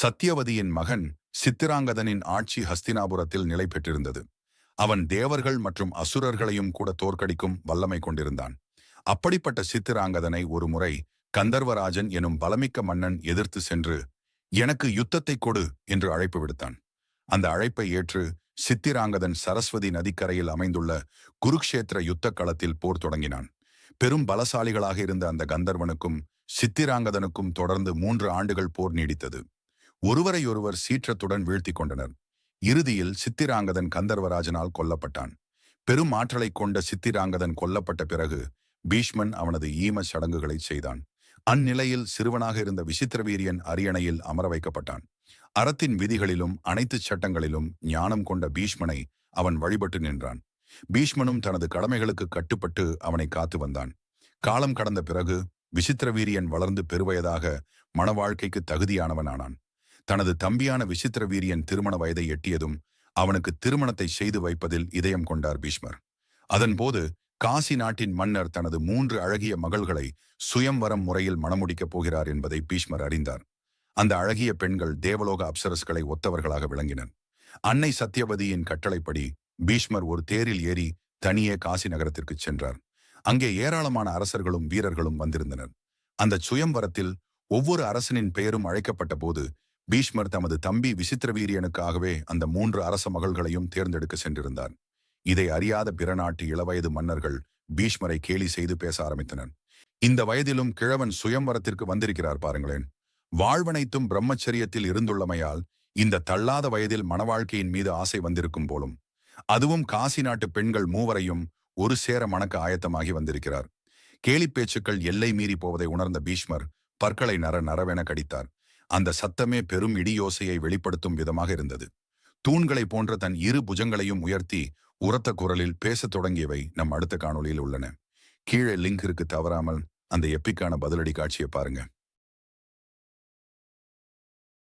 சத்தியவதியின் மகன் சித்திராங்கதனின் ஆட்சி ஹஸ்தினாபுரத்தில் நிலை பெற்றிருந்தது. அவன் தேவர்கள் மற்றும் அசுரர்களையும் கூட தோற்கடிக்கும் வல்லமை கொண்டிருந்தான். அப்படிப்பட்ட சித்திராங்கதனை ஒருமுறை கந்தர்வராஜன் எனும் பலமிக்க மன்னன் எதிர்த்து சென்று எனக்கு யுத்தத்தை கொடு என்று அழைப்பு விடுத்தான். அந்த அழைப்பை ஏற்று சித்திராங்கதன் சரஸ்வதி நதிக்கரையில் அமைந்துள்ள குருக்ஷேத்திர யுத்த களத்தில் போர் தொடங்கினான். பெரும் பலசாலிகளாக இருந்த அந்த கந்தர்வனுக்கும் சித்திராங்கதனுக்கும் தொடர்ந்து மூன்று ஆண்டுகள் போர் நீடித்தது. ஒருவரையொருவர் சீற்றத்துடன் வீழ்த்தி கொண்டனர் இறுதியில் சித்திராங்கதன் கந்தர்வராஜனால் கொல்லப்பட்டான். பெரும் ஆற்றலைக் கொண்ட சித்திராங்கதன் கொல்லப்பட்ட பிறகு பீஷ்மன் அவனது ஈம சடங்குகளை செய்தான். அந்நிலையில் சிறுவனாக இருந்த விசித்திரவீரியன் அரியணையில் அமர வைக்கப்பட்டான். அறத்தின் விதிகளிலும் அனைத்து சட்டங்களிலும் ஞானம் கொண்ட பீஷ்மனை அவன் வழிபட்டு நின்றான். பீஷ்மனும் தனது கடமைகளுக்கு கட்டுப்பட்டு அவனை காத்து வந்தான். காலம் கடந்த பிறகு விசித்திரவீரியன் வளர்ந்து பெருவயதாக மன வாழ்க்கைக்கு தகுதியானவனானான். தனது தம்பியான விசித்திர வீரியன் திருமண வயதை எட்டியதும் அவனுக்கு திருமணத்தை செய்து வைப்பதில் இதயம் கொண்டார் பீஷ்மர். அதன்போது காசி நாட்டின் மன்னர் தனது மூன்று அழகிய மகள்களை சுயம்வரம் முறையில் மணமுடிக்கப் போகிறார் என்பதை பீஷ்மர் அறிந்தார். அந்த அழகிய பெண்கள் தேவலோக அப்சரஸ்களை ஒத்தவர்களாக விளங்கினர். அன்னை சத்தியவதியின் கட்டளைப்படி பீஷ்மர் ஒரு தேரில் ஏறி தனியே காசி நகரத்திற்கு சென்றார். அங்கே ஏராளமான அரசர்களும் வீரர்களும் வந்திருந்தனர். அந்த சுயம்வரத்தில் ஒவ்வொரு அரசனின் பெயரும் அழைக்கப்பட்ட போது பீஷ்மர் தமது தம்பி விசித்திர வீரியனுக்காகவே அந்த மூன்று அரச மகள்களையும் தேர்ந்தெடுக்க சென்றிருந்தார். இதை அறியாத பிற நாட்டு இளவயது மன்னர்கள் பீஷ்மரை கேலி செய்து பேச ஆரம்பித்தனர். இந்த வயதிலும் கிழவன் சுயம்வரத்திற்கு வந்திருக்கிறார் பாருங்களேன். வாழ்வனைத்தும் பிரம்மச்சரியத்தில் இருந்துள்ளமையால் இந்த தள்ளாத வயதில் மணவாழ்க்கையின் மீது ஆசை வந்திருக்கும் போலும் அதுவும் காசி நாட்டு பெண்கள் மூவரையும் ஒரு சேர மணக்க ஆயத்தமாகி வந்திருக்கிறார். கேலி பேச்சுக்கள் எல்லை மீறி போவதை உணர்ந்த பீஷ்மர் பற்களை நர நரவென கடித்தார். அந்த சத்தமே பெரும் இடியோசையை வெளிப்படுத்தும் விதமாக இருந்தது. தூண்களை போன்ற தன் இரு புஜங்களையும் உயர்த்தி உரத்த குரலில் பேசத் தொடங்கியவை நம் அடுத்த காணொளியில் உள்ளன. கீழே லிங்க் இருக்கு தவறாமல் அந்த எப்பிக்கான பதிலடி காட்சியை பாருங்க.